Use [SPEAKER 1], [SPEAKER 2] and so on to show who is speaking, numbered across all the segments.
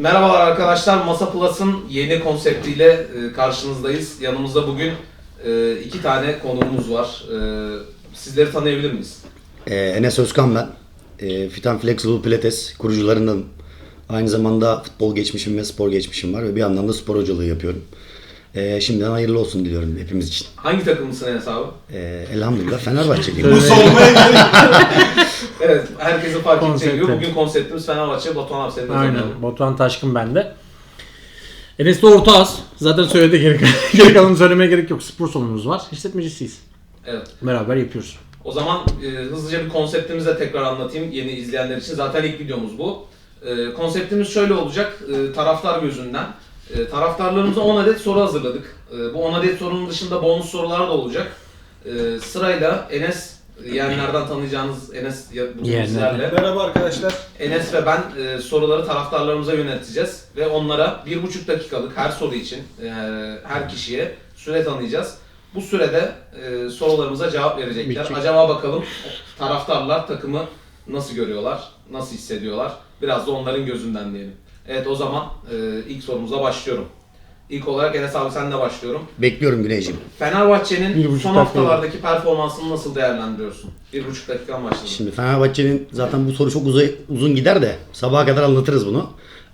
[SPEAKER 1] Merhabalar arkadaşlar, Masa Plus'ın yeni konseptiyle e, karşınızdayız. Yanımızda bugün e, iki tane konuğumuz var. E, Sizleri tanıyabilir miyiz?
[SPEAKER 2] Ee, Enes Özkan ben. Ee, Fitan Flexible Pilates kurucularındanım. Aynı zamanda futbol geçmişim ve spor geçmişim var ve bir yandan da spor hocalığı yapıyorum. Ee, şimdiden hayırlı olsun diliyorum hepimiz için.
[SPEAKER 1] Hangi takımlısın Enes abi?
[SPEAKER 2] Ee, elhamdülillah Fenerbahçeliyim.
[SPEAKER 3] Bu gerek
[SPEAKER 1] Evet, herkesin fark edeceği gibi bugün konseptimiz Fenerbahçe. Batuhan abi seni de.
[SPEAKER 4] Aynen. Batuhan Taşkın bende. Enes de orta az. Zaten söyledi gerek, gerek kalanı söylemeye gerek yok. Spor salonumuz var. İşletmecisiyiz.
[SPEAKER 1] Evet.
[SPEAKER 4] Beraber yapıyoruz.
[SPEAKER 1] O zaman e, hızlıca bir konseptimizi de tekrar anlatayım yeni izleyenler için. Zaten ilk videomuz bu. E, konseptimiz şöyle olacak. E, taraftar gözünden. E, taraftarlarımıza 10 adet soru hazırladık. E, bu 10 adet sorunun dışında bonus sorular da olacak. E, sırayla Enes, yeğenlerden tanıyacağınız Enes ya- bugün bizlerle.
[SPEAKER 3] Merhaba arkadaşlar.
[SPEAKER 1] Enes ve ben e, soruları taraftarlarımıza yönelteceğiz. Ve onlara bir buçuk dakikalık her soru için e, her kişiye süre tanıyacağız. Bu sürede e, sorularımıza cevap verecekler.
[SPEAKER 4] Bitecek.
[SPEAKER 1] Acaba bakalım taraftarlar takımı nasıl görüyorlar, nasıl hissediyorlar? Biraz da onların gözünden diyelim. Evet o zaman e, ilk sorumuza başlıyorum. İlk olarak Enes abi senle başlıyorum.
[SPEAKER 2] Bekliyorum Güneyciğim.
[SPEAKER 4] Bir
[SPEAKER 1] Fenerbahçe'nin
[SPEAKER 4] buçuk
[SPEAKER 1] son
[SPEAKER 4] dakika.
[SPEAKER 1] haftalardaki performansını nasıl değerlendiriyorsun? Bir buçuk dakikan başladı.
[SPEAKER 2] Şimdi Fenerbahçe'nin zaten bu soru çok uzay, uzun gider de sabaha kadar anlatırız bunu.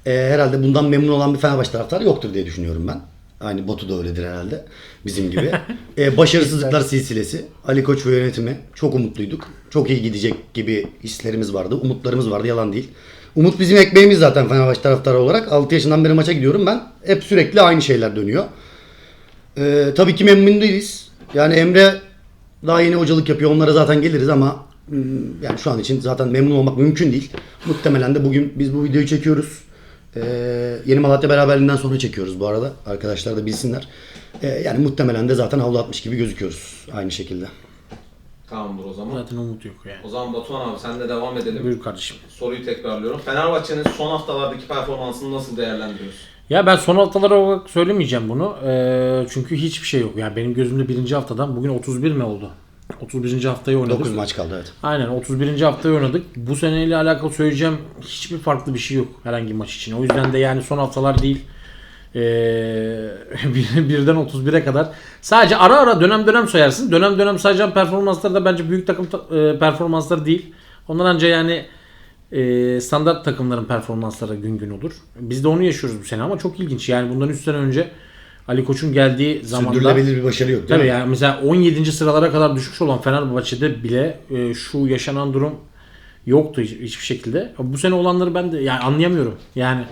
[SPEAKER 2] Ee, herhalde bundan memnun olan bir Fenerbahçe taraftarı yoktur diye düşünüyorum ben. Aynı Batu da öyledir herhalde bizim gibi. Ee, başarısızlıklar silsilesi. Ali Koç ve yönetimi çok umutluyduk. Çok iyi gidecek gibi hislerimiz vardı. Umutlarımız vardı yalan değil. Umut bizim ekmeğimiz zaten Fenerbahçe taraftarı olarak. 6 yaşından beri maça gidiyorum ben. Hep sürekli aynı şeyler dönüyor. Ee, tabii ki memnun değiliz. Yani Emre daha yeni hocalık yapıyor. Onlara zaten geliriz ama hmm, yani şu an için zaten memnun olmak mümkün değil. Muhtemelen de bugün biz bu videoyu çekiyoruz. Ee, yeni Malatya beraberliğinden sonra çekiyoruz bu arada. Arkadaşlar da bilsinler. Ee, yani muhtemelen de zaten havlu atmış gibi gözüküyoruz aynı şekilde.
[SPEAKER 1] Tamamdır o zaman.
[SPEAKER 4] Zaten umut yok yani.
[SPEAKER 1] O zaman Batuhan abi senle devam edelim.
[SPEAKER 4] Buyur kardeşim.
[SPEAKER 1] Soruyu tekrarlıyorum. Fenerbahçe'nin son haftalardaki performansını nasıl değerlendiriyorsun?
[SPEAKER 4] Ya ben son haftalar olarak söylemeyeceğim bunu. Ee, çünkü hiçbir şey yok. Yani benim gözümde birinci haftadan bugün 31 mi oldu? 31. haftayı oynadık.
[SPEAKER 2] 9 maç kaldı evet.
[SPEAKER 4] Aynen 31. haftayı oynadık. Bu seneyle alakalı söyleyeceğim hiçbir farklı bir şey yok herhangi bir maç için. O yüzden de yani son haftalar değil ee, bir- birden 31'e kadar. Sadece ara ara dönem dönem sayarsın. Dönem dönem sayacağım performanslar da bence büyük takım ta- e, performansları değil. Ondan önce yani e, standart takımların performansları gün gün olur. Biz de onu yaşıyoruz bu sene ama çok ilginç. Yani bundan 3 sene önce Ali Koç'un geldiği zamanda
[SPEAKER 2] Sürdürülebilir bir başarı yok değil
[SPEAKER 4] Tabii
[SPEAKER 2] mi?
[SPEAKER 4] yani mesela 17. sıralara kadar düşmüş olan Fenerbahçe'de bile e, şu yaşanan durum yoktu hiç- hiçbir şekilde. Bu sene olanları ben de yani anlayamıyorum. Yani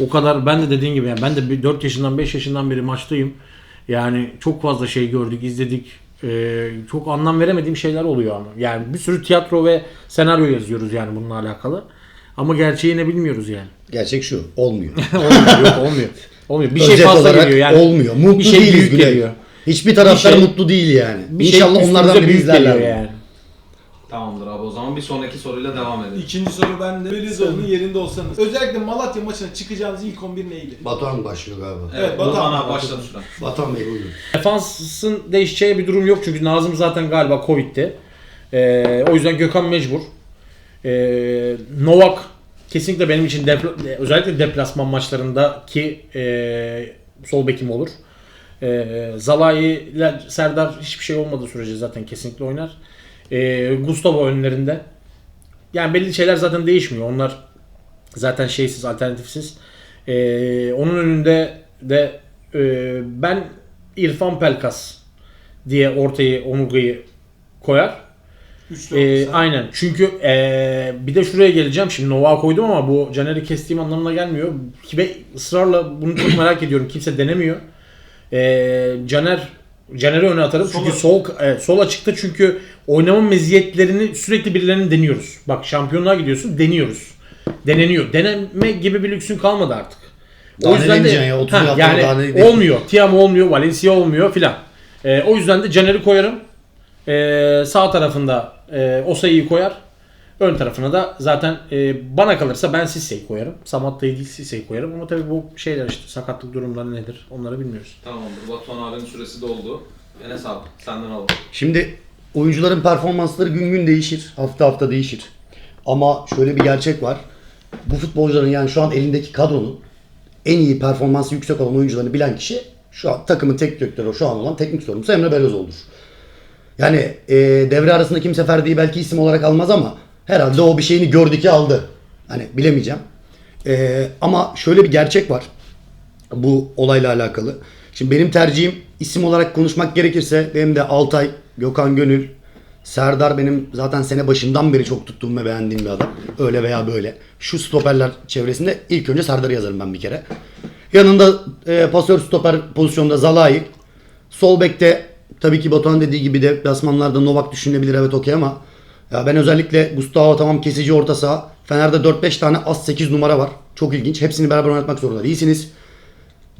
[SPEAKER 4] o kadar ben de dediğin gibi yani ben de bir 4 yaşından 5 yaşından beri maçtayım. Yani çok fazla şey gördük, izledik. E, çok anlam veremediğim şeyler oluyor ama. Yani bir sürü tiyatro ve senaryo yazıyoruz yani bununla alakalı. Ama gerçeği ne bilmiyoruz yani.
[SPEAKER 2] Gerçek şu olmuyor.
[SPEAKER 4] olmuyor, yok olmuyor. Olmuyor. Bir şey
[SPEAKER 2] Özet
[SPEAKER 4] fazla
[SPEAKER 2] olarak
[SPEAKER 4] geliyor yani.
[SPEAKER 2] olmuyor. Mutlu
[SPEAKER 4] bir şey
[SPEAKER 2] değiliz
[SPEAKER 4] büyük geliyor.
[SPEAKER 2] Hiçbir taraftar
[SPEAKER 4] şey-
[SPEAKER 2] mutlu değil yani.
[SPEAKER 4] Bir şey
[SPEAKER 2] İnşallah onlardan
[SPEAKER 4] üstümüze
[SPEAKER 2] biri izlerler.
[SPEAKER 4] yani.
[SPEAKER 1] Tamamdır abi o zaman bir sonraki soruyla devam edelim.
[SPEAKER 3] İkinci soru bende. Belizoğlu'nun yerinde olsanız. Özellikle Malatya maçına çıkacağınız ilk 11 neydi?
[SPEAKER 2] Batuhan başlıyor galiba.
[SPEAKER 1] Evet,
[SPEAKER 3] Evet,
[SPEAKER 1] Batuhan
[SPEAKER 3] Batuhan
[SPEAKER 1] abi başladı süren.
[SPEAKER 2] Batuhan Bey buyurun.
[SPEAKER 4] Defansın değişeceği bir durum yok çünkü Nazım zaten galiba Covid'ti. Ee, o yüzden Gökhan mecbur. Ee, Novak kesinlikle benim için depla- özellikle deplasman maçlarındaki e, sol bekim olur. Ee, Zalai ile Serdar hiçbir şey olmadığı sürece zaten kesinlikle oynar. Ee, Gustavo önlerinde. Yani belli şeyler zaten değişmiyor. Onlar zaten şeysiz, alternatifsiz. Ee, onun önünde de e, ben İrfan Pelkas diye ortayı omurgayı koyar.
[SPEAKER 3] Olursa.
[SPEAKER 4] aynen. Çünkü ee, bir de şuraya geleceğim. Şimdi Novak'ı koydum ama bu Caner'i kestiğim anlamına gelmiyor. Ki ben ısrarla bunu çok merak ediyorum. Kimse denemiyor. Ee, Caner Caner'i öne atarım. Çünkü sol evet, sol açıkta çünkü oynama meziyetlerini sürekli birilerinin deniyoruz. Bak şampiyonluğa gidiyorsun deniyoruz. Deneniyor. Deneme gibi bir lüksün kalmadı artık.
[SPEAKER 2] Daha ne deneyeceksin ya? 30
[SPEAKER 4] Ha, yani
[SPEAKER 2] daha ne-
[SPEAKER 4] olmuyor. Tiam olmuyor. Valencia olmuyor filan. Ee, o yüzden de Caner'i koyarım. Ee, sağ tarafında e, Osayi'yi koyar. Ön tarafına da zaten e, bana kalırsa ben Sisse'yi koyarım. Samatta'yı değil Sisse'yi koyarım. Ama tabii bu şeyler işte sakatlık durumları nedir onları bilmiyoruz.
[SPEAKER 1] Tamamdır Batuhan abinin süresi doldu. Enes abi senden alalım.
[SPEAKER 2] Şimdi oyuncuların performansları gün gün değişir. Hafta hafta değişir. Ama şöyle bir gerçek var. Bu futbolcuların yani şu an elindeki kadronun en iyi performansı yüksek olan oyuncularını bilen kişi şu an takımın teknik direktörü şu an olan teknik sorumlusu Emre Belözoğlu'dur. Yani e, devre arasında kimse Ferdi'yi belki isim olarak almaz ama herhalde o bir şeyini gördü ki aldı. Hani bilemeyeceğim. E, ama şöyle bir gerçek var bu olayla alakalı. Şimdi benim tercihim isim olarak konuşmak gerekirse benim de Altay, Gökhan Gönül, Serdar benim zaten sene başından beri çok tuttuğum ve beğendiğim bir adam. Öyle veya böyle. Şu stoperler çevresinde ilk önce Serdar'ı yazarım ben bir kere. Yanında e, pasör stoper pozisyonda Zalai. Sol bekte tabii ki Batuhan dediği gibi deplasmanlarda Novak düşünülebilir evet okey ama ya ben özellikle Gustavo tamam kesici orta saha. Fener'de 4-5 tane az 8 numara var. Çok ilginç. Hepsini beraber oynatmak zorunda değilsiniz.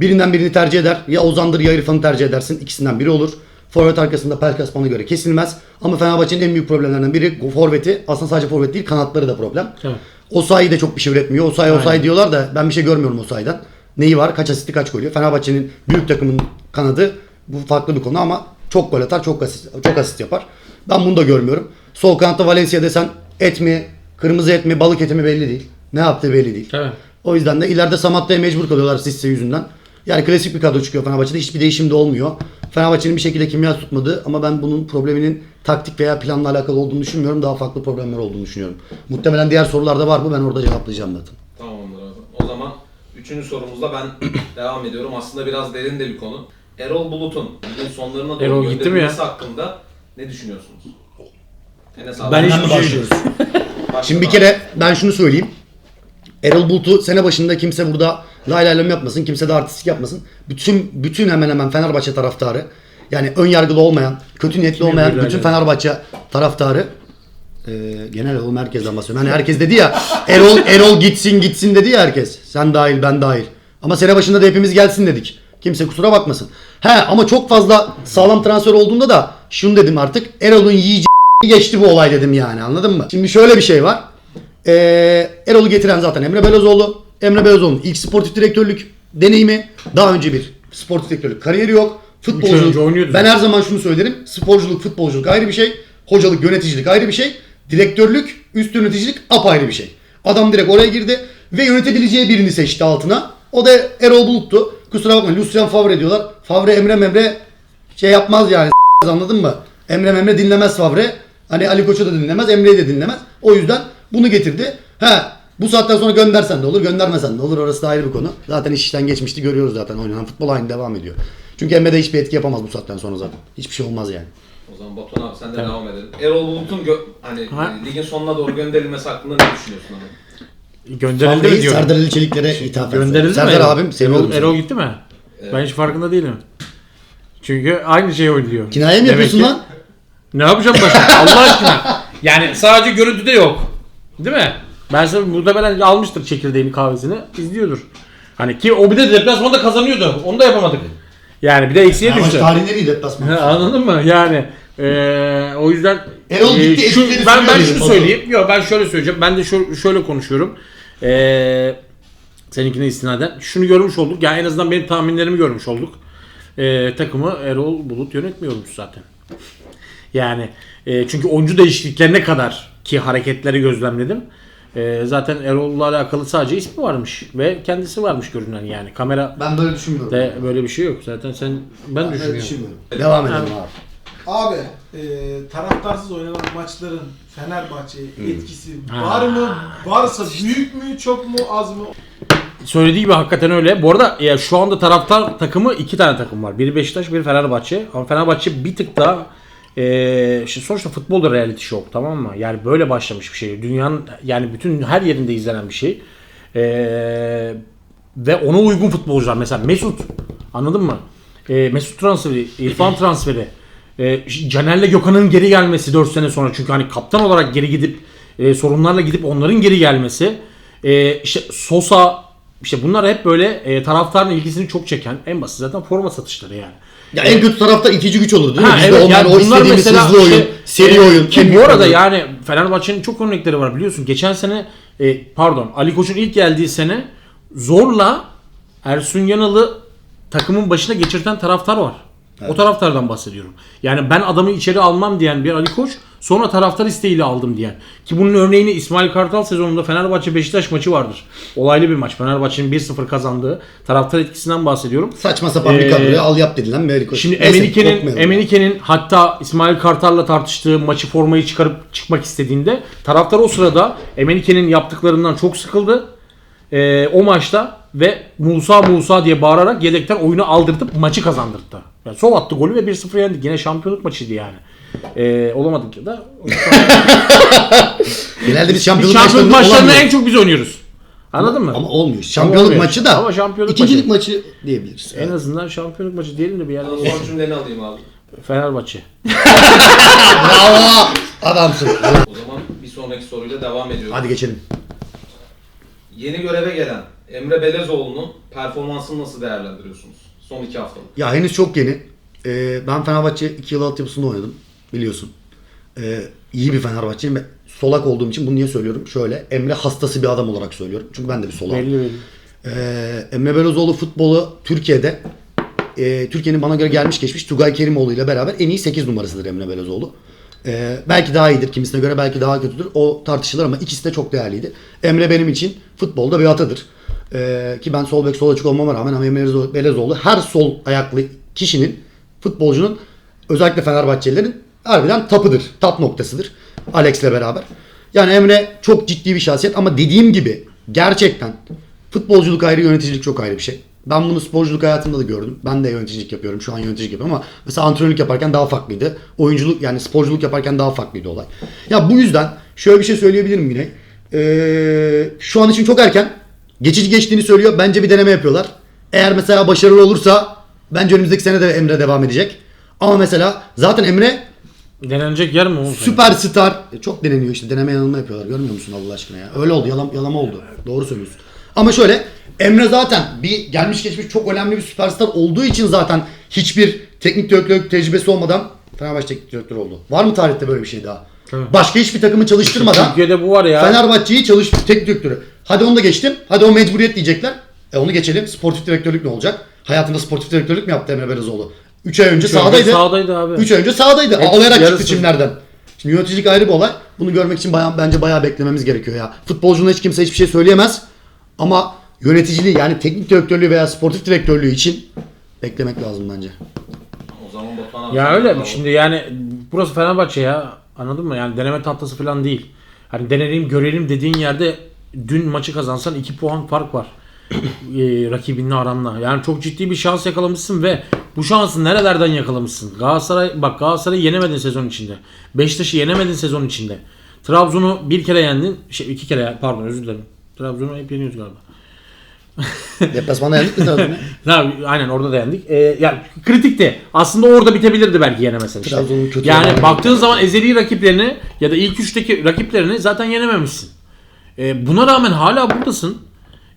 [SPEAKER 2] Birinden birini tercih eder. Ya Ozan'dır ya İrfan'ı tercih edersin. İkisinden biri olur. Forvet arkasında Pelkas bana göre kesilmez. Ama Fenerbahçe'nin en büyük problemlerinden biri forveti. Aslında sadece forvet değil kanatları da problem.
[SPEAKER 4] Evet.
[SPEAKER 2] Osayi de çok bir şey üretmiyor. Osayi Osayi diyorlar da ben bir şey görmüyorum Osayi'den. Neyi var? Kaç asisti kaç golü? Fenerbahçe'nin büyük takımın kanadı bu farklı bir konu ama çok gol atar, çok asist, çok asist yapar. Ben bunu da görmüyorum. Sol kanatta Valencia desen et mi, kırmızı et mi, balık eti mi belli değil. Ne yaptığı belli değil.
[SPEAKER 4] Tabii.
[SPEAKER 2] O yüzden de ileride Samatta'ya mecbur kalıyorlar Sisse yüzünden. Yani klasik bir kadro çıkıyor Fenerbahçe'de. Hiçbir değişim de olmuyor. Fenerbahçe'nin bir şekilde kimya tutmadı ama ben bunun probleminin taktik veya planla alakalı olduğunu düşünmüyorum. Daha farklı problemler olduğunu düşünüyorum. Muhtemelen diğer sorularda var mı? Ben orada cevaplayacağım zaten.
[SPEAKER 1] Tamamdır abi. O zaman üçüncü sorumuzla ben devam ediyorum. Aslında biraz derin de bir konu. Erol Bulut'un ligin sonlarına doğru
[SPEAKER 4] Erol gitti mi
[SPEAKER 1] gönderilmesi
[SPEAKER 4] ya?
[SPEAKER 1] hakkında ne düşünüyorsunuz? Enes abi.
[SPEAKER 4] Ben Hiçbir şey
[SPEAKER 2] başlıyoruz. Şimdi bir kere ben şunu söyleyeyim. Erol Bulut'u sene başında kimse burada lay lay lom yapmasın, kimse de artistik yapmasın. Bütün bütün hemen hemen Fenerbahçe taraftarı yani ön yargılı olmayan, kötü niyetli olmayan bütün. Fenerbahçe taraftarı e, genel oğlum herkesten bahsediyorum. Hani herkes dedi ya Erol Erol gitsin gitsin dedi ya herkes. Sen dahil ben dahil. Ama sene başında da hepimiz gelsin dedik. Kimse kusura bakmasın. He ama çok fazla sağlam transfer olduğunda da şunu dedim artık. Erol'un yiyeceği geçti bu olay dedim yani anladın mı? Şimdi şöyle bir şey var. Ee, Erol'u getiren zaten Emre Belözoğlu. Emre Belözoğlu'nun ilk sportif direktörlük deneyimi. Daha önce bir sportif direktörlük kariyeri yok. Futbolculuk. Ben her zaman şunu söylerim. Sporculuk, futbolculuk ayrı bir şey. Hocalık, yöneticilik ayrı bir şey. Direktörlük, üst yöneticilik apayrı bir şey. Adam direkt oraya girdi ve yönetebileceği birini seçti altına. O da Erol Bulut'tu. Kusura bakma Lucien Favre diyorlar. Favre Emre Memre şey yapmaz yani anladın mı? Emre Memre dinlemez Favre. Hani Ali Koç'u da dinlemez, Emre'yi de dinlemez. O yüzden bunu getirdi. Ha bu saatten sonra göndersen de olur, göndermesen de olur. Orası da ayrı bir konu. Zaten iş işten geçmişti görüyoruz zaten. Oynanan futbol aynı devam ediyor. Çünkü Emre de hiçbir etki yapamaz bu saatten sonra zaten. Hiçbir şey olmaz yani.
[SPEAKER 1] O zaman Batuhan abi sen de devam edelim. Erol Bulut'un gö- hani
[SPEAKER 4] Ha.
[SPEAKER 1] e, ligin sonuna doğru gönderilmesi hakkında ne düşünüyorsun abi?
[SPEAKER 4] Gönderildi mi diyorum.
[SPEAKER 2] Serdar Ali Çeliklere ithaf et.
[SPEAKER 4] Gönderildi mi?
[SPEAKER 2] Serdar
[SPEAKER 4] Erol?
[SPEAKER 2] abim seviyorum
[SPEAKER 4] Erol,
[SPEAKER 2] seni.
[SPEAKER 4] Erol gitti mi? Ben hiç farkında değilim. Çünkü aynı şeyi oynuyor.
[SPEAKER 2] Kinaye mi
[SPEAKER 4] Demek
[SPEAKER 2] yapıyorsun
[SPEAKER 4] ki-
[SPEAKER 2] lan?
[SPEAKER 4] Ne yapacağım başka? Allah aşkına. Yani sadece görüntüde yok. Değil mi? Ben sana muhtemelen almıştır çekirdeğini kahvesini. izliyordur. Hani ki o bir de deplasmanda kazanıyordu. Onu da yapamadık. Yani bir de eksiğe
[SPEAKER 2] Ama
[SPEAKER 4] düştü.
[SPEAKER 2] tarihleri iyi deplasman.
[SPEAKER 4] Ha, Anladın mı? Yani eee, o yüzden
[SPEAKER 2] Erol
[SPEAKER 4] eee,
[SPEAKER 2] gitti,
[SPEAKER 4] şu,
[SPEAKER 2] eskileri
[SPEAKER 4] ben ben şunu
[SPEAKER 2] dedim,
[SPEAKER 4] söyleyeyim. Yok ben şöyle söyleyeceğim. Ben de şöyle, şöyle konuşuyorum. Eee seninkine istinaden. Şunu görmüş olduk. Yani en azından benim tahminlerimi görmüş olduk. Eee, takımı Erol Bulut yönetmiyormuş zaten. Yani eee, çünkü oyuncu değişikliklerine kadar ki hareketleri gözlemledim. Eee, zaten Erol'la alakalı sadece ismi varmış ve kendisi varmış görünen yani. Kamera
[SPEAKER 2] Ben böyle düşünmüyorum.
[SPEAKER 4] de böyle bir şey yok. Zaten sen ben
[SPEAKER 2] Ben böyle
[SPEAKER 4] düşünüyorum.
[SPEAKER 2] düşünmüyorum. Devam edelim abi.
[SPEAKER 3] Abi e, taraftarsız oynanan maçların Fenerbahçe'ye etkisi
[SPEAKER 4] Ha.
[SPEAKER 3] var mı? Varsa büyük mü, çok mu, az mı?
[SPEAKER 4] Söylediği gibi hakikaten öyle. Bu arada ya şu anda taraftar takımı iki tane takım var. Biri Beşiktaş, biri Fenerbahçe. Ama Fenerbahçe bir tık daha e, işte sonuçta futbol da reality show tamam mı? Yani böyle başlamış bir şey. Dünyanın yani bütün her yerinde izlenen bir şey. E, ve ona uygun futbolcular. Mesela Mesut anladın mı? E, Mesut transferi, İrfan transferi. E, Caner'le Gökhan'ın geri gelmesi 4 sene sonra. Çünkü hani kaptan olarak geri gidip e, sorunlarla gidip onların geri gelmesi. E, işte Sosa işte bunlar hep böyle e, taraftarın ilgisini çok çeken en basit zaten forma satışları yani.
[SPEAKER 2] Ya en kötü tarafta ikinci güç olur değil mi?
[SPEAKER 4] Ha,
[SPEAKER 2] Bizde
[SPEAKER 4] evet,
[SPEAKER 2] onlar
[SPEAKER 4] yani
[SPEAKER 2] o
[SPEAKER 4] bunlar
[SPEAKER 2] istediğimiz
[SPEAKER 4] mesela
[SPEAKER 2] hızlı oyun,
[SPEAKER 4] işte,
[SPEAKER 2] seri
[SPEAKER 4] e,
[SPEAKER 2] oyun.
[SPEAKER 4] Ki
[SPEAKER 2] en
[SPEAKER 4] bu
[SPEAKER 2] büyük
[SPEAKER 4] arada
[SPEAKER 2] oyun.
[SPEAKER 4] yani Fenerbahçe'nin çok örnekleri var biliyorsun. Geçen sene e, pardon Ali Koç'un ilk geldiği sene zorla Ersun Yanal'ı takımın başına geçirten taraftar var. O taraftardan bahsediyorum. Yani ben adamı içeri almam diyen bir Ali Koç sonra taraftar isteğiyle aldım diyen. Ki bunun örneğini İsmail Kartal sezonunda Fenerbahçe Beşiktaş maçı vardır. Olaylı bir maç. Fenerbahçe'nin 1-0 kazandığı taraftar etkisinden bahsediyorum.
[SPEAKER 2] Saçma sapan bir
[SPEAKER 4] Ee,
[SPEAKER 2] kadroya al yap dedilen bir Koç.
[SPEAKER 4] Şimdi Emenike'nin. Emenike'nin hatta İsmail Kartal'la tartıştığı maçı formayı çıkarıp çıkmak istediğinde taraftar o sırada Emenike'nin yaptıklarından çok sıkıldı. Ee, o maçta ve Musa Musa diye bağırarak yedekten oyunu aldırtıp maçı kazandırdı. Yani sol attı golü ve 1-0 yendik. Yine şampiyonluk maçıydı yani. Ee, olamadık ya da.
[SPEAKER 2] Genelde biz
[SPEAKER 4] Biz
[SPEAKER 2] şampiyonluk,
[SPEAKER 4] şampiyonluk
[SPEAKER 2] maçlarında
[SPEAKER 4] en çok biz oynuyoruz. Anladın mı?
[SPEAKER 2] Ama olmuyor. Şampiyonluk
[SPEAKER 4] olmuyor.
[SPEAKER 2] maçı da
[SPEAKER 4] Ama şampiyonluk
[SPEAKER 2] ikincilik maçı, diyebiliriz.
[SPEAKER 4] En azından şampiyonluk maçı diyelim de bir yerde.
[SPEAKER 1] Son cümleni alayım abi.
[SPEAKER 4] Fenerbahçe.
[SPEAKER 2] Bravo! Adamsın.
[SPEAKER 1] O zaman bir sonraki soruyla devam ediyorum.
[SPEAKER 2] Hadi geçelim.
[SPEAKER 1] Yeni göreve gelen Emre Belezoğlu'nun performansını nasıl değerlendiriyorsunuz? Son iki haftalık.
[SPEAKER 2] Ya henüz çok yeni. Ee, ben Fenerbahçe 2 yıl altyapısında oynadım. Biliyorsun. Ee, iyi bir Fenerbahçeyim ve solak olduğum için bunu niye söylüyorum? Şöyle Emre hastası bir adam olarak söylüyorum. Çünkü ben de bir solak.
[SPEAKER 4] Belli belli.
[SPEAKER 2] Ee, Emre Belözoğlu futbolu Türkiye'de e, Türkiye'nin bana göre gelmiş geçmiş Tugay Kerimoğlu ile beraber en iyi 8 numarasıdır Emre Belözoğlu. Ee, belki daha iyidir, kimisine göre belki daha kötüdür. O tartışılır ama ikisi de çok değerliydi. Emre benim için futbolda bir atadır. Ee, ki ben sol bek sol açık olmama rağmen ama Emre Belözoğlu her sol ayaklı kişinin, futbolcunun özellikle Fenerbahçelilerin harbiden tapıdır. Tap noktasıdır. Alex'le beraber. Yani Emre çok ciddi bir şahsiyet ama dediğim gibi gerçekten Futbolculuk ayrı, yöneticilik çok ayrı bir şey. Ben bunu sporculuk hayatımda da gördüm. Ben de yöneticilik yapıyorum. Şu an yöneticilik yapıyorum ama mesela antrenörlük yaparken daha farklıydı. Oyunculuk yani sporculuk yaparken daha farklıydı olay. Ya bu yüzden şöyle bir şey söyleyebilirim yine. Ee, şu an için çok erken. Geçici geçtiğini söylüyor. Bence bir deneme yapıyorlar. Eğer mesela başarılı olursa bence önümüzdeki sene de Emre devam edecek. Ama mesela zaten Emre
[SPEAKER 4] Denenecek yer mi oğlum?
[SPEAKER 2] Süperstar. E, Çok deneniyor işte. Deneme yanılma yapıyorlar. Görmüyor musun Allah aşkına ya? Öyle oldu. Yalan, yalama oldu. Doğru söylüyorsun. Ama şöyle Emre zaten bir gelmiş geçmiş çok önemli bir süperstar olduğu için zaten hiçbir teknik direktörlük tecrübesi olmadan Fenerbahçe teknik direktörü oldu. Var mı tarihte böyle bir şey daha?
[SPEAKER 4] Tabii.
[SPEAKER 2] Başka hiçbir takımı çalıştırmadan
[SPEAKER 4] Türkiye'de bu var ya.
[SPEAKER 2] Fenerbahçe'yi çalış teknik direktörü. Hadi onu da geçtim. Hadi o mecburiyet diyecekler. E onu geçelim. Sportif direktörlük ne olacak? Hayatında sportif direktörlük mü yaptı Emre Belezoğlu? 3 ay önce
[SPEAKER 4] Üç ay önce
[SPEAKER 2] sahadaydı.
[SPEAKER 4] sahadaydı abi.
[SPEAKER 2] 3 ay önce sahadaydı.
[SPEAKER 4] Hep
[SPEAKER 2] Ağlayarak
[SPEAKER 4] yarısı.
[SPEAKER 2] çıktı çimlerden. Şimdi yöneticilik ayrı bir olay. Bunu görmek için bayağı, bence bayağı beklememiz gerekiyor ya. Futbolcuna hiç kimse hiçbir şey söyleyemez. Ama yöneticiliği yani teknik direktörlüğü veya sportif direktörlüğü için beklemek lazım bence.
[SPEAKER 1] O zaman Batuhan abi.
[SPEAKER 4] Ya öyle
[SPEAKER 1] bravo.
[SPEAKER 4] şimdi yani burası Fenerbahçe ya. Anladın mı? Yani deneme tahtası falan değil. Hani deneyelim görelim dediğin yerde dün maçı kazansan 2 puan fark var. e, rakibinle aranla. Yani çok ciddi bir şans yakalamışsın ve bu şansı nerelerden yakalamışsın? Galatasaray bak Galatasaray'ı yenemedin sezon içinde. Beşiktaş'ı yenemedin sezon içinde. Trabzon'u bir kere yendin. Şey iki kere pardon özür dilerim. Trabzon'u hep yeniyoruz galiba.
[SPEAKER 2] Deplasmanda yendik mi Trabzon'u?
[SPEAKER 4] Ha, aynen orada da yendik. Ee, yani kritikti. Aslında orada bitebilirdi belki yenemesen işte.
[SPEAKER 2] Trabzon'un kötü
[SPEAKER 4] Yani baktığın zaman ezeli rakiplerini ya da ilk üçteki rakiplerini zaten yenememişsin. Ee, buna rağmen hala buradasın.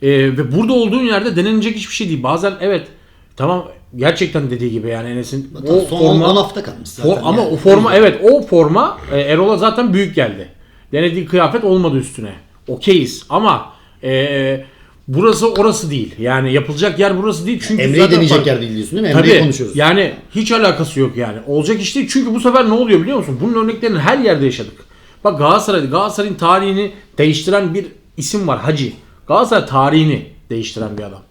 [SPEAKER 4] Ee, ve burada olduğun yerde denenecek hiçbir şey değil. Bazen evet tamam gerçekten dediği gibi yani Enes'in o
[SPEAKER 2] Son
[SPEAKER 4] forma
[SPEAKER 2] 10 hafta kalmış zaten.
[SPEAKER 4] For- ama
[SPEAKER 2] yani.
[SPEAKER 4] o forma evet o forma e, Erol'a zaten büyük geldi. Denediği kıyafet olmadı üstüne. Okeyiz ama e, burası orası değil. Yani yapılacak yer burası değil. Çünkü
[SPEAKER 2] Emre'yi
[SPEAKER 4] zaten
[SPEAKER 2] deneyecek
[SPEAKER 4] fark-
[SPEAKER 2] yer değil diyorsun değil mi? Emre'yi
[SPEAKER 4] Tabii.
[SPEAKER 2] konuşuyoruz.
[SPEAKER 4] Yani hiç alakası yok yani. Olacak iş değil. Çünkü bu sefer ne oluyor biliyor musun? Bunun örneklerini her yerde yaşadık. Bak Galatasaray'da Galatasaray'ın tarihini değiştiren bir isim var Hacı. Galatasaray tarihini değiştiren bir adam.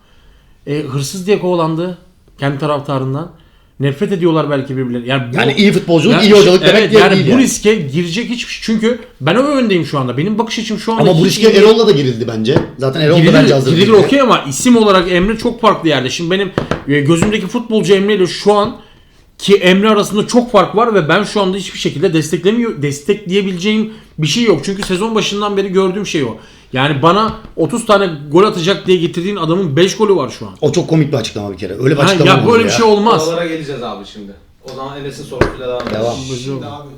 [SPEAKER 4] E, hırsız diye kovalandı kendi taraftarından. Nefret ediyorlar belki birbirlerine. Yani, bu-
[SPEAKER 2] Yani iyi futbolculuk,
[SPEAKER 4] Ya
[SPEAKER 2] iyi hocalık
[SPEAKER 4] evet,
[SPEAKER 2] demek diye
[SPEAKER 4] yani
[SPEAKER 2] değil
[SPEAKER 4] bu
[SPEAKER 2] yani.
[SPEAKER 4] riske girecek hiçbir şey. Çünkü ben o yöndeyim şu anda. Benim bakış açım şu anda
[SPEAKER 2] Ama bu riske
[SPEAKER 4] iyi.
[SPEAKER 2] Erol'la da girildi bence. Zaten Erol da bence
[SPEAKER 4] Girilir,
[SPEAKER 2] hazır.
[SPEAKER 4] girilir okey ama isim olarak Emre çok farklı yerde. Şimdi benim e, gözümdeki futbolcu Emre ile şu an ki Emre arasında çok fark var ve ben şu anda hiçbir şekilde desteklemiyor destekleyebileceğim bir şey yok. Çünkü sezon başından beri gördüğüm şey o. Yani bana 30 tane gol atacak diye getirdiğin adamın 5 golü var şu an.
[SPEAKER 2] O çok komik bir açıklama bir kere. Öyle bir
[SPEAKER 4] Ha,
[SPEAKER 2] açıklama
[SPEAKER 4] ya
[SPEAKER 2] olmaz
[SPEAKER 4] böyle bir şey olmaz.
[SPEAKER 1] Oralara geleceğiz abi şimdi. O zaman Enes'in sorusuyla devam edelim.
[SPEAKER 2] Devam.
[SPEAKER 3] Şimdi abi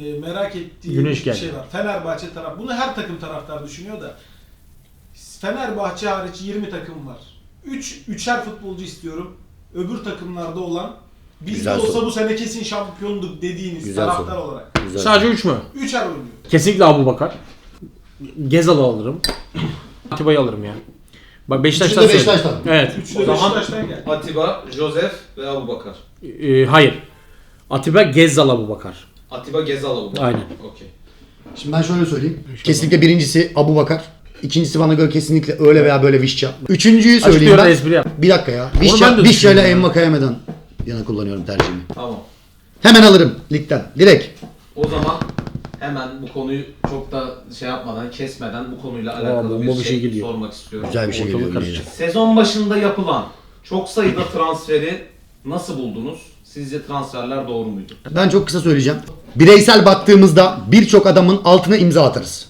[SPEAKER 3] e, merak ettiğim
[SPEAKER 4] Güneş
[SPEAKER 3] bir
[SPEAKER 4] geldi.
[SPEAKER 3] şey var. Fenerbahçe taraf. Bunu her takım taraftar düşünüyor da. Fenerbahçe hariç 20 takım var. 3 üçer futbolcu istiyorum. Öbür takımlarda olan bizde
[SPEAKER 2] Güzel
[SPEAKER 3] olsa
[SPEAKER 2] soru.
[SPEAKER 3] bu sene kesin şampiyonduk dediğiniz
[SPEAKER 2] Güzel
[SPEAKER 3] taraftar
[SPEAKER 2] soru.
[SPEAKER 3] olarak.
[SPEAKER 2] Güzel.
[SPEAKER 4] Sadece 3 mü?
[SPEAKER 3] Üçer oynuyor.
[SPEAKER 4] Kesinlikle Abu Bakar. Gezal'ı alırım. Atiba'yı alırım ya. Bak Beşiktaş'tan
[SPEAKER 2] Üçü de
[SPEAKER 4] söyledim.
[SPEAKER 2] Beşiktaş'tan.
[SPEAKER 4] Evet.
[SPEAKER 3] Üçü de Beşiktaş'tan geldi.
[SPEAKER 1] Atiba, Josef ve Abu Bakar.
[SPEAKER 4] Ee, hayır. Atiba Gezzal Abu Bakar.
[SPEAKER 1] Atiba Gezal bu.
[SPEAKER 4] Aynen.
[SPEAKER 1] Okey.
[SPEAKER 2] Şimdi ben şöyle söyleyeyim. Kesinlikle birincisi Abu Bakar. İkincisi bana göre kesinlikle öyle veya böyle Vişça. Üçüncüyü söyleyeyim
[SPEAKER 4] Açıklıyorum
[SPEAKER 2] ben.
[SPEAKER 4] espri yap.
[SPEAKER 2] Bir dakika ya.
[SPEAKER 4] ben de
[SPEAKER 2] Vişça, Vişça ile
[SPEAKER 4] düşünüyorum ya.
[SPEAKER 2] Envakayeme'den yana kullanıyorum tercihimi.
[SPEAKER 1] Tamam.
[SPEAKER 2] Hemen alırım ligden. Direkt.
[SPEAKER 1] O zaman hemen bu konuyu çok da şey yapmadan, kesmeden bu konuyla alakalı
[SPEAKER 4] bomba
[SPEAKER 1] bir
[SPEAKER 4] bir
[SPEAKER 1] şey,
[SPEAKER 4] şey geliyor.
[SPEAKER 1] sormak istiyorum.
[SPEAKER 2] Güzel bir şey
[SPEAKER 4] Ortalık
[SPEAKER 2] geliyor.
[SPEAKER 4] karışacak.
[SPEAKER 1] Sezon başında yapılan çok sayıda transferi nasıl buldunuz? Sizce transferler doğru muydu?
[SPEAKER 2] Ben çok kısa söyleyeceğim. Bireysel baktığımızda birçok adamın altına imza atarız.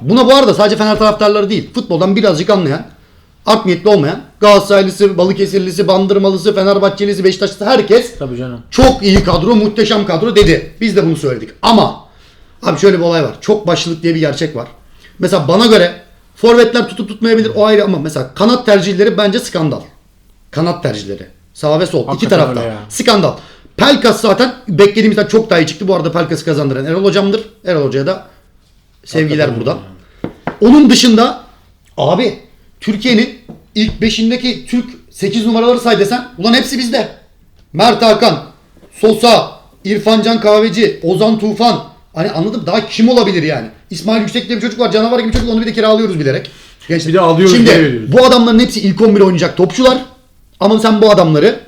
[SPEAKER 2] Buna bu arada sadece Fener taraftarları değil, futboldan birazcık anlayan, art niyetli olmayan, Galatasaraylısı, Balıkesirlisi, Bandırmalısı, Fenerbahçelisi, Beşiktaşlısı herkes
[SPEAKER 4] Tabii canım.
[SPEAKER 2] çok iyi kadro, muhteşem kadro dedi. Biz de bunu söyledik. Ama abi şöyle bir olay var. Çok başlılık diye bir gerçek var. Mesela bana göre forvetler tutup tutmayabilir o ayrı ama mesela kanat tercihleri bence skandal. Kanat tercihleri. Sağ ve sol. iki
[SPEAKER 4] Hakikaten
[SPEAKER 2] tarafta.
[SPEAKER 4] öyle ya.
[SPEAKER 2] Skandal. Pelkas zaten beklediğimizden çok daha iyi çıktı. Bu arada Pelkas'ı kazandıran Erol Hocam'dır. Erol Hoca'ya da sevgiler
[SPEAKER 4] Hakikaten
[SPEAKER 2] buradan. Onun dışında abi Türkiye'nin ilk beşindeki Türk 8 numaraları say desen ulan hepsi bizde. Mert Hakan, Sosa, İrfancan Kahveci, Ozan Tufan. Hani anladım daha kim olabilir yani? İsmail Yüksek diye bir çocuk var canavar gibi çocuk onu bir de kiralıyoruz bilerek. Gençler.
[SPEAKER 4] Bir de alıyoruz,
[SPEAKER 2] Şimdi
[SPEAKER 4] veriyoruz.
[SPEAKER 2] bu adamların hepsi ilk 11 oynayacak topçular. Ama sen bu adamları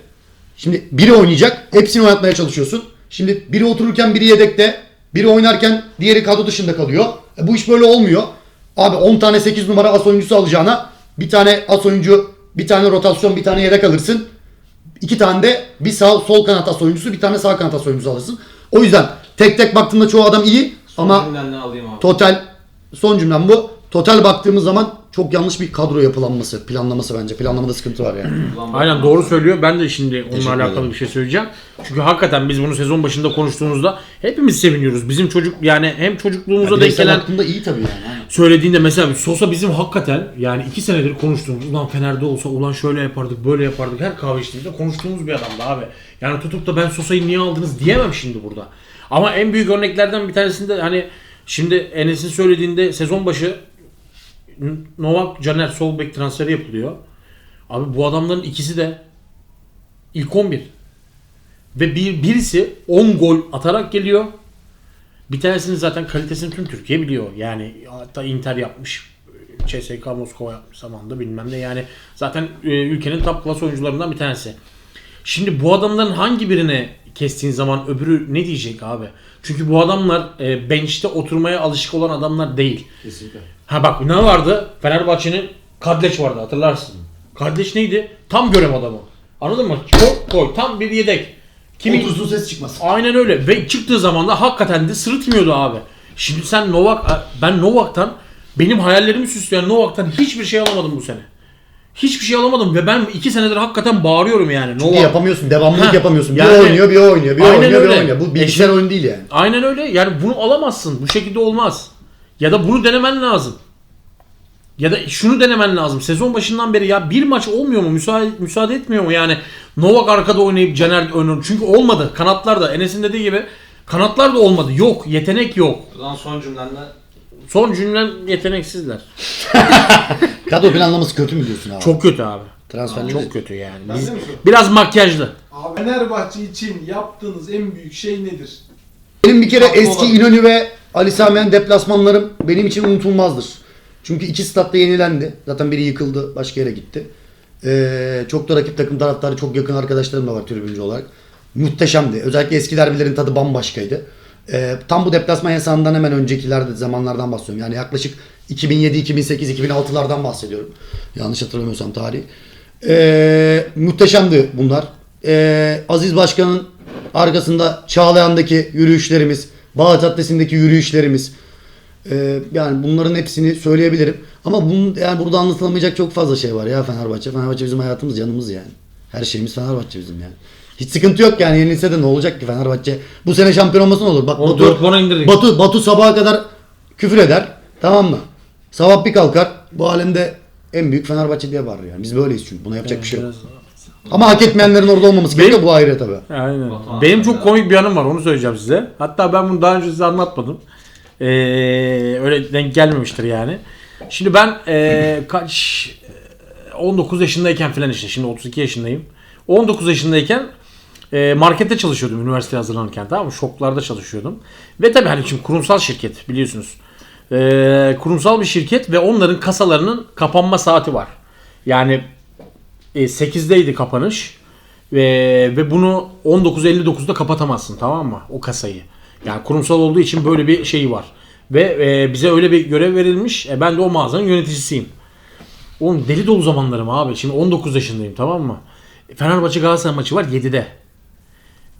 [SPEAKER 2] şimdi biri oynayacak hepsini oynatmaya çalışıyorsun. Şimdi biri otururken biri yedekte, biri oynarken diğeri kadro dışında kalıyor. E bu iş böyle olmuyor. Abi 10 tane 8 numara as oyuncusu alacağına bir tane as oyuncu, bir tane rotasyon, bir tane yedek alırsın. İki tane de bir sağ sol kanat as oyuncusu, bir tane sağ kanat as oyuncusu alırsın. O yüzden tek tek baktığımda çoğu adam iyi
[SPEAKER 1] Son
[SPEAKER 2] ama
[SPEAKER 1] alayım abi.
[SPEAKER 2] total son cümlem bu. Total baktığımız zaman çok yanlış bir kadro yapılanması, planlaması bence. Planlamada sıkıntı var yani.
[SPEAKER 1] Ulan bak-
[SPEAKER 4] Aynen doğru söylüyor. Ben de şimdi onunla
[SPEAKER 2] Teşekkür
[SPEAKER 4] alakalı
[SPEAKER 2] ederim.
[SPEAKER 4] bir şey söyleyeceğim. Çünkü hakikaten biz bunu sezon başında konuştuğumuzda hepimiz seviniyoruz. Bizim çocuk yani hem çocukluğumuza denk
[SPEAKER 2] Bireysel
[SPEAKER 4] gelen
[SPEAKER 2] baktığımda iyi tabii yani.
[SPEAKER 4] söylediğinde mesela Sosa bizim hakikaten yani iki senedir konuştuğumuz ulan Fener'de olsa ulan şöyle yapardık böyle yapardık her kahve içtiğimizde konuştuğumuz bir adamdı abi. Yani tutup da ben Sosa'yı niye aldınız diyemem şimdi burada. Ama en büyük örneklerden bir tanesinde hani şimdi Enes'in söylediğinde sezon başı Novak Caner sol bek transferi yapılıyor. Abi bu adamların ikisi de ilk 11. Ve bir, birisi 10 gol atarak geliyor. Bir tanesinin zaten kalitesini tüm Türkiye biliyor. Yani hatta Inter yapmış. CSK Moskova yapmış zamanında bilmem ne. Yani zaten e, ülkenin top klas oyuncularından bir tanesi. Şimdi bu adamların hangi birine kestiğin zaman öbürü ne diyecek abi? Çünkü bu adamlar e, bench'te oturmaya alışık olan adamlar değil.
[SPEAKER 2] Kesinlikle.
[SPEAKER 4] Ha bak ne vardı? Fenerbahçe'nin Kadleç vardı hatırlarsın. Kadleç neydi? Tam görev adamı. Anladın mı? Koy, koy tam bir yedek. Kimi...
[SPEAKER 2] Otursun ses çıkmaz.
[SPEAKER 4] Aynen öyle. Ve çıktığı zaman da hakikaten de sırıtmıyordu abi. Şimdi sen Novak, ben Novak'tan benim hayallerimi süsleyen Novak'tan hiçbir şey alamadım bu sene. Hiçbir şey alamadım ve ben iki senedir hakikaten bağırıyorum yani.
[SPEAKER 2] Çünkü
[SPEAKER 4] Novak.
[SPEAKER 2] yapamıyorsun. Devamlılık
[SPEAKER 4] Ha,
[SPEAKER 2] yapamıyorsun. Bir
[SPEAKER 4] yani-
[SPEAKER 2] oynuyor, bir oynuyor, bir
[SPEAKER 4] Aynen
[SPEAKER 2] oynuyor, bir
[SPEAKER 4] öyle.
[SPEAKER 2] oynuyor. Bu
[SPEAKER 4] E
[SPEAKER 2] bilgisayar oyunu değil yani.
[SPEAKER 4] Aynen öyle. Yani bunu alamazsın. Bu şekilde olmaz. Ya da bunu denemen lazım. Ya da şunu denemen lazım. Sezon başından beri ya bir maç olmuyor mu? Müsaade, müsaade etmiyor mu? Yani Novak arkada oynayıp Caner oynuyor. Çünkü olmadı. Kanatlar da Enes'in dediği gibi kanatlar da olmadı. Yok. Yetenek yok.
[SPEAKER 1] Ulan son cümlende
[SPEAKER 4] Son cümlem yeteneksizler.
[SPEAKER 2] Kadro planlaması kötü mü diyorsun abi?
[SPEAKER 4] Çok kötü abi.
[SPEAKER 2] Transferleri
[SPEAKER 4] Çok kötü yani. Biz-
[SPEAKER 3] sorayım?
[SPEAKER 4] biraz makyajlı.
[SPEAKER 3] Abi Fenerbahçe için yaptığınız en büyük şey nedir?
[SPEAKER 2] Benim bir kere eski. İnönü ve Ali Samiyen deplasmanlarım benim için unutulmazdır. Çünkü iki statta yenilendi. Zaten biri yıkıldı, başka yere gitti. Ee, çok da rakip takım taraftarı çok yakın arkadaşlarım da var tribüncü olarak. Muhteşemdi. Özellikle eski derbilerin tadı bambaşkaydı. Ee, tam bu deplasman yasağından hemen öncekilerde zamanlardan bahsediyorum. Yani yaklaşık 2007, 2008, 2006'lardan bahsediyorum. Yanlış hatırlamıyorsam tarihi. Ee, muhteşemdi bunlar. Ee, Aziz Başkan'ın arkasında Çağlayan'daki yürüyüşlerimiz, Bağ Caddesi'ndeki yürüyüşlerimiz. Ee, yani bunların hepsini söyleyebilirim. Ama bunun yani burada anlatılamayacak çok fazla şey var ya Fenerbahçe. Fenerbahçe bizim hayatımız, canımız yani. Her şeyimiz Fenerbahçe bizim yani. Hiç sıkıntı yok yani yenilse de ne olacak ki Fenerbahçe. Bu sene şampiyon olması ne olur? Bak
[SPEAKER 4] Onu
[SPEAKER 2] Batu,
[SPEAKER 4] 4 puana indirdik.
[SPEAKER 2] Batu, Batu sabaha kadar küfür eder. Tamam mı? Sabah bir kalkar. Bu alemde en büyük Fenerbahçe diye bağırır yani. Biz böyleyiz çünkü. Buna yapacak bir şey yok. Ama hak etmeyenlerin orada olmaması gerekiyor. Bu ayrı tabii.
[SPEAKER 4] Aynen.
[SPEAKER 1] Batuhan
[SPEAKER 4] Benim çok komik bir anım var onu söyleyeceğim size. Hatta ben bunu daha önce size anlatmadım. Ee, öyle denk gelmemiştir yani. Şimdi ben ee, kaç 19 yaşındayken falan işte şimdi 32 yaşındayım. 19 yaşındayken e, markette çalışıyordum üniversiteye hazırlanırken tamam mı? Şoklarda çalışıyordum. Ve tabii hani şimdi kurumsal şirket biliyorsunuz. E, kurumsal bir şirket ve onların kasalarının kapanma saati var. Yani e, 8'deydi kapanış. Ve, ve bunu 19.59'da kapatamazsın tamam mı? O kasayı. Yani kurumsal olduğu için böyle bir şey var. Ve e, bize öyle bir görev verilmiş. E, ben de o mağazanın yöneticisiyim. Oğlum deli dolu zamanlarım abi. Şimdi 19 yaşındayım tamam mı? Fenerbahçe Galatasaray maçı var 7'de.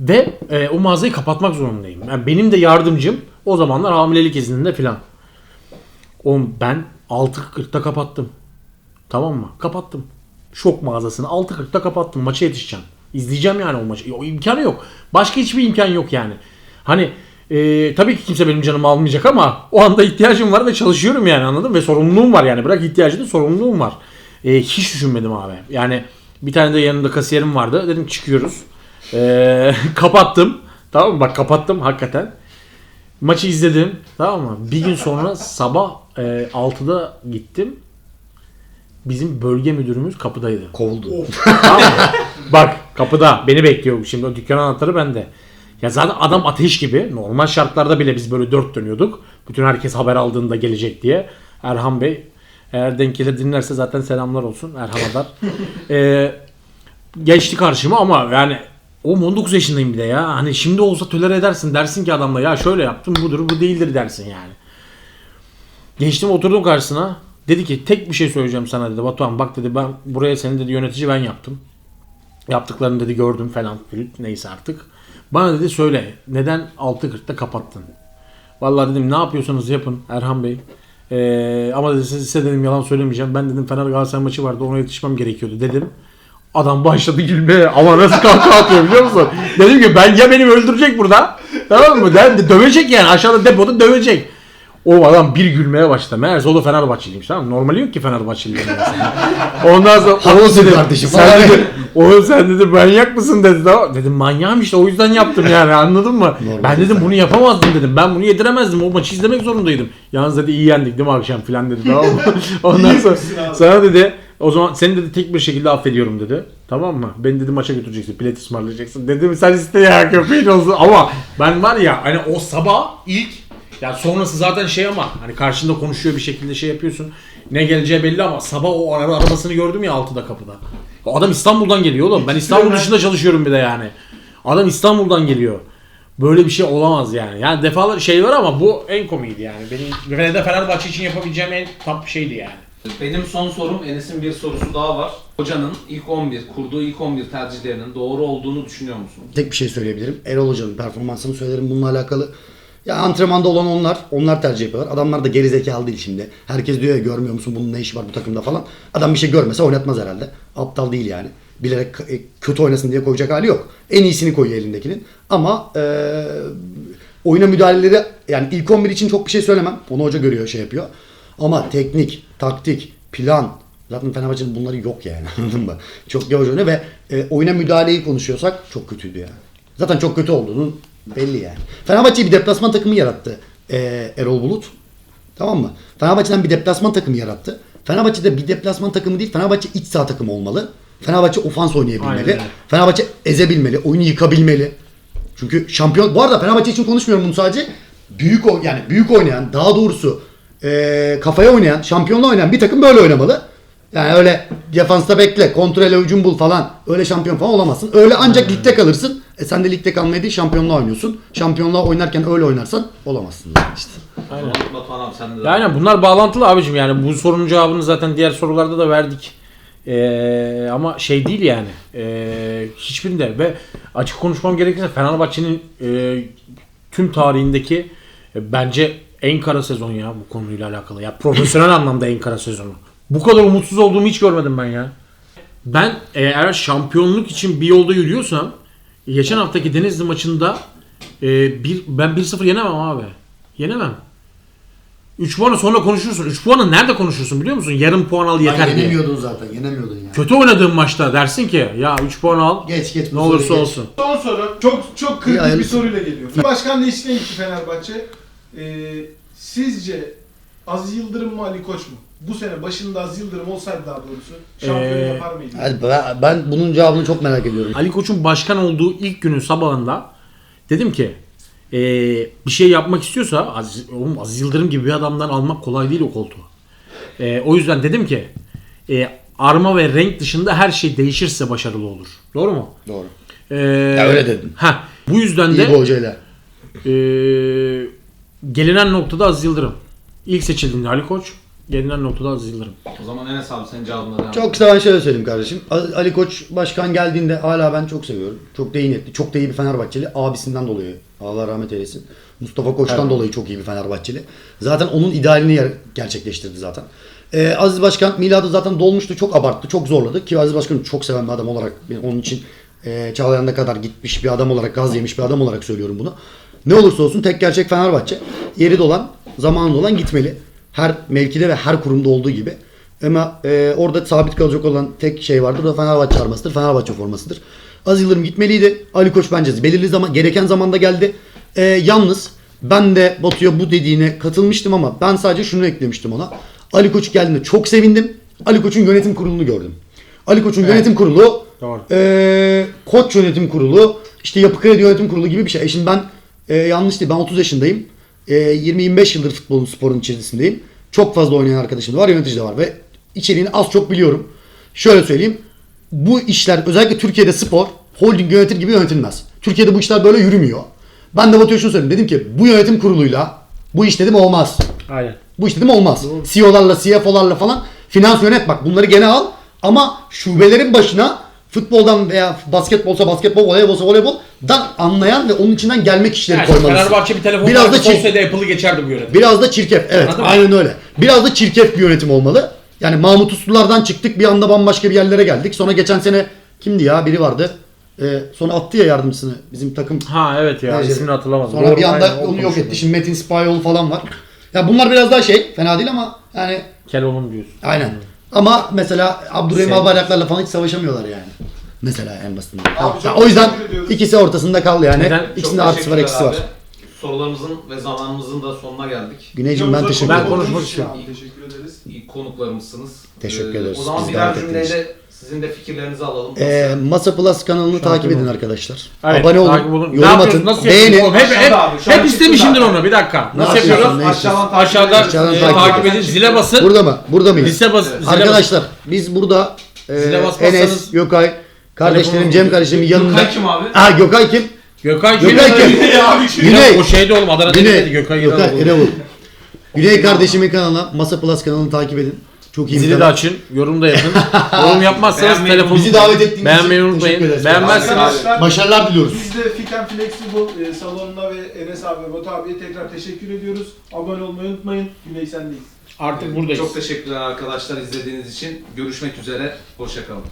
[SPEAKER 4] Ve e, o mağazayı kapatmak zorundayım. Yani benim de yardımcım o zamanlar hamilelik izninde filan. Oğlum ben 6.40'da kapattım. Tamam mı? Kapattım. Şok mağazasını 6.40'da kapattım. Maça yetişeceğim. İzleyeceğim yani o maçı. O imkanı yok. Başka hiçbir imkan yok yani. Hani e, tabii ki kimse benim canımı almayacak ama o anda ihtiyacım var ve çalışıyorum yani anladın mı? Ve sorumluluğum var yani. Bırak ihtiyacını sorumluluğum var. E, hiç düşünmedim abi. Yani bir tane de yanında kasiyerim vardı. Dedim çıkıyoruz. E, kapattım. Tamam mı? Bak kapattım hakikaten. Maçı izledim. Tamam mı? Bir gün sonra sabah e, 6'da gittim. Bizim bölge müdürümüz kapıdaydı.
[SPEAKER 2] Kovuldu.
[SPEAKER 4] Tamam mı? Bak kapıda beni bekliyor. Şimdi o dükkan anahtarı bende. Ya zaten adam ateş gibi. Normal şartlarda bile biz böyle dört dönüyorduk. Bütün herkes haber aldığında gelecek diye. Erhan Bey eğer denk gelir dinlerse zaten selamlar olsun. Erhan Adar. Ee, geçti karşıma ama yani o 19 yaşındayım bir de ya. Hani şimdi olsa tolere edersin. Dersin ki adamla ya şöyle yaptım budur bu değildir dersin yani. Geçtim oturdum karşısına. Dedi ki tek bir şey söyleyeceğim sana dedi. Batuhan bak dedi ben buraya seni dedi yönetici ben yaptım. Yaptıklarını dedi gördüm falan neyse artık. Bana dedi söyle neden 6.40'da kapattın? Vallahi dedim ne yapıyorsanız yapın Erhan Bey. Ee, ama dedi, size dedim yalan söylemeyeceğim. Ben dedim Fener Galatasaray maçı vardı ona yetişmem gerekiyordu dedim. Adam başladı gülmeye ama nasıl kahkaha atıyor biliyor musun? Dedim ki ben ya beni öldürecek burada. Tamam mı? De, dövecek yani aşağıda depoda dövecek. O adam bir gülmeye başladı. Meğerse o da Fenerbahçeliymiş tamam mı? Normali yok ki Fenerbahçeli. Ondan sonra
[SPEAKER 2] Haklısın kardeşim
[SPEAKER 4] Sen dedi, oğlum sen dedi manyak mısın dedi. Dedim manyağım işte o yüzden yaptım yani anladın mı?
[SPEAKER 2] Normal
[SPEAKER 4] ben dedim bunu yapamazdım dedim. Ben bunu yediremezdim. O maçı izlemek zorundaydım. Yalnız dedi iyi yendik değil mi akşam filan dedi tamam mı? Ondan sonra sana dedi o zaman seni dedi tek bir şekilde affediyorum dedi. Tamam mı? Beni dedi maça götüreceksin. Bilet ısmarlayacaksın. Dedim sen iste ya köpeğin olsun. Ama ben var ya hani o sabah ilk ya sonrası zaten şey ama hani karşında konuşuyor bir şekilde şey yapıyorsun. Ne geleceği belli ama sabah o ara arabasını gördüm ya altıda kapıda. Adam İstanbul'dan geliyor oğlum. Ben İstanbul dışında çalışıyorum bir de yani. Adam İstanbul'dan geliyor. Böyle bir şey olamaz yani. Yani defalar şey var ama bu en komiydi yani. Benim ve de Fenerbahçe için yapabileceğim en top şeydi yani.
[SPEAKER 1] Benim son sorum Enes'in bir sorusu daha var. Hocanın ilk 11, kurduğu ilk 11 tercihlerinin doğru olduğunu düşünüyor musun?
[SPEAKER 2] Tek bir şey söyleyebilirim. Erol Hoca'nın performansını söylerim bununla alakalı. Ya antrenmanda olan onlar, onlar tercih yapıyorlar. Adamlar da geri zekalı değil şimdi. Herkes diyor ya görmüyor musun bunun ne işi var bu takımda falan. Adam bir şey görmese oynatmaz herhalde. Aptal değil yani. Bilerek e, kötü oynasın diye koyacak hali yok. En iyisini koyuyor elindekinin. Ama e, oyuna müdahaleleri yani ilk 11 için çok bir şey söylemem. Onu hoca görüyor şey yapıyor. Ama teknik, taktik, plan, Zaten Fenerbahçe'nin bunları yok yani anladın mı? Çok yavaş oynuyor ve e, oyuna müdahaleyi konuşuyorsak çok kötüydü yani. Zaten çok kötü olduğunu belli yani. Fenerbahçe bir deplasman takımı yarattı e, Erol Bulut. Tamam mı? Fenerbahçe'den bir deplasman takımı yarattı. Fenerbahçe'de bir deplasman takımı değil, Fenerbahçe iç saha takımı olmalı. Fenerbahçe ofans
[SPEAKER 4] Aynen
[SPEAKER 2] oynayabilmeli.
[SPEAKER 4] öyle.
[SPEAKER 2] Fenerbahçe ezebilmeli, oyunu yıkabilmeli. Çünkü şampiyon bu arada Fenerbahçe için konuşmuyorum bunu sadece. Büyük o yani büyük oynayan, daha doğrusu e, kafaya oynayan, şampiyonla oynayan bir takım böyle oynamalı. Yani öyle defansta bekle, kontrole hücum bul falan. Öyle şampiyon falan olamazsın. Öyle ancak ligde kalırsın. E sen de ligde kalmayı değil şampiyonluğa oynuyorsun. Şampiyonluğa oynarken öyle oynarsan olamazsın yani işte.
[SPEAKER 1] Aynen. Batuhan abi sen de.
[SPEAKER 4] Ya Aynen bunlar bağlantılı abicim yani bu sorunun cevabını zaten diğer sorularda da verdik. Ee, ama şey değil yani ee, hiçbirinde ve açık konuşmam gerekirse Fenerbahçe'nin ee, tüm tarihindeki e, bence en kara sezon ya bu konuyla alakalı. Ya profesyonel anlamda en kara sezonu. Bu kadar umutsuz olduğumu hiç görmedim ben ya. Ben eğer şampiyonluk için bir yolda yürüyorsam geçen haftaki Denizli maçında e, bir, ben 1-0 yenemem abi. Yenemem. 3 puanı sonra konuşursun. 3 puanı nerede konuşursun biliyor musun? Yarım puan al yeter diye.
[SPEAKER 2] yenemiyordun zaten, yenemiyordun yani.
[SPEAKER 4] Kötü oynadığın maçta dersin ki ya 3 puan al
[SPEAKER 2] Geç geç. bu
[SPEAKER 4] ne olursa
[SPEAKER 2] geç.
[SPEAKER 4] olsun.
[SPEAKER 3] Son soru. Çok çok kritik bir soruyla geliyor. Başkan değişikliğine gitti Fenerbahçe. Ee, sizce Aziz Yıldırım mı Ali Koç mu? Bu sene başında Aziz Yıldırım olsaydı daha doğrusu şampiyon
[SPEAKER 4] Ee,
[SPEAKER 3] yapar mıydı?
[SPEAKER 2] Ben, ben bunun cevabını çok merak ediyorum.
[SPEAKER 4] Ali Koç'un başkan olduğu ilk günün sabahında dedim ki eee, bir şey yapmak istiyorsa Aziz, oğlum Aziz Yıldırım gibi bir adamdan almak kolay değil o koltuğu. Eee, o yüzden dedim ki eee, arma ve renk dışında her şey değişirse başarılı olur. Doğru mu?
[SPEAKER 2] Doğru.
[SPEAKER 4] Eee,
[SPEAKER 2] Ya öyle dedim.
[SPEAKER 4] heh, bu yüzden
[SPEAKER 2] İyi
[SPEAKER 4] de
[SPEAKER 2] bir hocayla.
[SPEAKER 4] eee, gelinen noktada Aziz Yıldırım. İlk seçildiğinde Ali Koç, gelinen noktada Aziz Yıldırım.
[SPEAKER 1] O zaman Enes abi senin cevabına devam
[SPEAKER 2] Çok kısa ben şöyle söyleyeyim kardeşim. Ali Koç başkan geldiğinde hala ben çok seviyorum. Çok da iyi niyetli. Çok da iyi bir Fenerbahçeli. Abisinden dolayı. Allah rahmet eylesin. Mustafa Koç'tan
[SPEAKER 4] Evet.
[SPEAKER 2] dolayı çok iyi bir Fenerbahçeli. Zaten onun idealini gerçekleştirdi zaten. Ee, Aziz Başkan miladı zaten dolmuştu. Çok abarttı. Çok zorladı. Ki Aziz Başkan'ı çok seven bir adam olarak ben onun için e, Çağlayan'da kadar gitmiş bir adam olarak, gaz yemiş bir adam olarak söylüyorum bunu. Ne olursa olsun tek gerçek Fenerbahçe. Yeri dolan, zamanı dolan gitmeli. Her mevkide ve her kurumda olduğu gibi. Ama e, orada sabit kalacak olan tek şey vardır. O da Fenerbahçe armasıdır. Fenerbahçe formasıdır. Aziz Yıldırım gitmeliydi. Ali Koç bence belirli zaman gereken zamanda geldi. E, yalnız ben de Batu'ya bu dediğine katılmıştım ama ben sadece şunu eklemiştim ona. Ali Koç geldiğinde çok sevindim. Ali Koç'un yönetim kurulunu gördüm. Ali Koç'un yönetim kurulu
[SPEAKER 4] Doğru.
[SPEAKER 2] e, Koç yönetim kurulu işte Yapı Kredi yönetim kurulu gibi bir şey. E şimdi ben e, yanlış değil ben 30 yaşındayım. E, 20-25 yıldır futbolun sporun içerisindeyim. Çok fazla oynayan arkadaşım da var yönetici de var ve içeriğini az çok biliyorum. Şöyle söyleyeyim. Bu işler özellikle Türkiye'de spor holding yönetir gibi yönetilmez. Türkiye'de bu işler böyle yürümüyor. Ben de Batu'ya şunu söyledim. Dedim ki bu yönetim kuruluyla bu iş dedim olmaz.
[SPEAKER 4] Aynen.
[SPEAKER 2] Bu iş dedim olmaz. CEO'larla, CFO'larla falan finans yönet bak bunları gene al ama şubelerin başına futboldan veya basketbolsa basketbol, voleybolsa voleyboldan anlayan ve onun içinden gelmek kişileri
[SPEAKER 4] Yani
[SPEAKER 2] koymalısın.
[SPEAKER 4] Fenerbahçe bir telefon
[SPEAKER 2] Biraz da çirkin.
[SPEAKER 4] olsaydı Apple'ı geçerdi bu yönetim.
[SPEAKER 2] Biraz da çirkef. Evet
[SPEAKER 4] Anladın mı?
[SPEAKER 2] aynen öyle. Biraz da çirkef bir yönetim olmalı. Yani Mahmut Uslulardan çıktık bir anda bambaşka bir yerlere geldik. Sonra geçen sene kimdi ya biri vardı. Ee, sonra attı ya yardımcısını bizim takım.
[SPEAKER 4] Ha evet ya
[SPEAKER 2] menajeri.
[SPEAKER 4] ismini hatırlamadım.
[SPEAKER 2] Sonra
[SPEAKER 4] Doğru,
[SPEAKER 2] bir anda
[SPEAKER 4] aynen,
[SPEAKER 2] onu yok etti. Şimdi Metin Spyoğlu falan var. Ya bunlar biraz daha şey fena değil ama yani
[SPEAKER 4] Keloğlan diyorsun.
[SPEAKER 2] aynen. Ama mesela Abdurrahim
[SPEAKER 4] Sen-
[SPEAKER 2] Albayraklar'la falan hiç savaşamıyorlar yani. Mesela en basitinden.
[SPEAKER 3] Abi çok
[SPEAKER 2] Ya o yüzden
[SPEAKER 3] teşekkür ediyoruz.
[SPEAKER 2] ikisi ortasında kaldı yani.
[SPEAKER 4] Neden?
[SPEAKER 1] Çok
[SPEAKER 2] İkisinde artısı var
[SPEAKER 1] teşekkürler
[SPEAKER 2] eksisi var.
[SPEAKER 1] abi. Sorularımızın ve zamanımızın da sonuna geldik.
[SPEAKER 2] Güneyciğim ben
[SPEAKER 3] Videomuza
[SPEAKER 2] teşekkür
[SPEAKER 4] Ben
[SPEAKER 2] ederim.
[SPEAKER 4] konuşmak istiyorum.
[SPEAKER 3] Teşekkür ederiz.
[SPEAKER 1] İyi konuklarımızsınız.
[SPEAKER 2] Teşekkür
[SPEAKER 1] Ee,
[SPEAKER 2] ederiz.
[SPEAKER 1] O zaman
[SPEAKER 2] Bizi
[SPEAKER 1] birer
[SPEAKER 2] davet ettiğiniz
[SPEAKER 1] cümleyle sizin de fikirlerinizi alalım.
[SPEAKER 2] Ee, Masa Plus kanalını takip edin arkadaşlar.
[SPEAKER 4] Evet,
[SPEAKER 2] Abone olun,
[SPEAKER 4] takip olun. Ne
[SPEAKER 2] yorum
[SPEAKER 4] yapıyorsun?
[SPEAKER 2] atın,
[SPEAKER 4] Nasıl
[SPEAKER 2] beğenin.
[SPEAKER 4] yapıyorsun? Hep, hep,
[SPEAKER 1] Aşağıda abi, şu an
[SPEAKER 4] hep
[SPEAKER 1] çıktı
[SPEAKER 4] istemişimdir
[SPEAKER 1] zaten.
[SPEAKER 4] onu. Bir dakika. Nasıl
[SPEAKER 2] yapıyorsun?
[SPEAKER 4] yapıyoruz?
[SPEAKER 2] Ne
[SPEAKER 1] Aşağıdan
[SPEAKER 2] istiyorsun?
[SPEAKER 1] takip
[SPEAKER 4] Aşağıda
[SPEAKER 2] Aşağıdan
[SPEAKER 4] e,
[SPEAKER 2] takip
[SPEAKER 4] takip
[SPEAKER 2] edin.
[SPEAKER 4] edin. Zile basın.
[SPEAKER 2] Burada mı? Burada mıyız?
[SPEAKER 4] Lise bas. Zile basın.
[SPEAKER 2] Arkadaşlar biz burada e,
[SPEAKER 4] Zile basmazsanız-
[SPEAKER 2] Enes, Gökay, kardeşlerim
[SPEAKER 4] Telefonum
[SPEAKER 2] Cem kardeşimin yanında.
[SPEAKER 1] Gökay kim abi?
[SPEAKER 2] Ha Gökay kim?
[SPEAKER 4] Gökay kim?
[SPEAKER 2] Gökay kim? Güney.
[SPEAKER 4] O şeyde oğlum Adana'da
[SPEAKER 2] Güney.
[SPEAKER 4] değil Gökay
[SPEAKER 2] Gökay
[SPEAKER 4] Gökay.
[SPEAKER 2] Erevul. Güney kardeşimin kanalına, Masa Plus kanalını takip edin. Çok iyi
[SPEAKER 4] Zili de açın. Yorum da yapın. yorum yapmazsanız
[SPEAKER 1] Beğenmeyi-
[SPEAKER 4] telefonu
[SPEAKER 2] Bizi davet ettiğiniz için
[SPEAKER 4] Beğenmeyi
[SPEAKER 2] teşekkür
[SPEAKER 4] unutmayın.
[SPEAKER 2] ederiz.
[SPEAKER 4] Beğenmezseniz
[SPEAKER 3] Arkadaşlar
[SPEAKER 2] Başarılar diliyoruz.
[SPEAKER 3] biz de Fit and Flexible e, salonuna ve Enes abi ve Batu abiye tekrar teşekkür ediyoruz. Abone olmayı unutmayın. Güney sendeyiz.
[SPEAKER 4] artık buradayız.
[SPEAKER 1] Çok teşekkürler arkadaşlar izlediğiniz için. Görüşmek üzere. Hoşçakalın.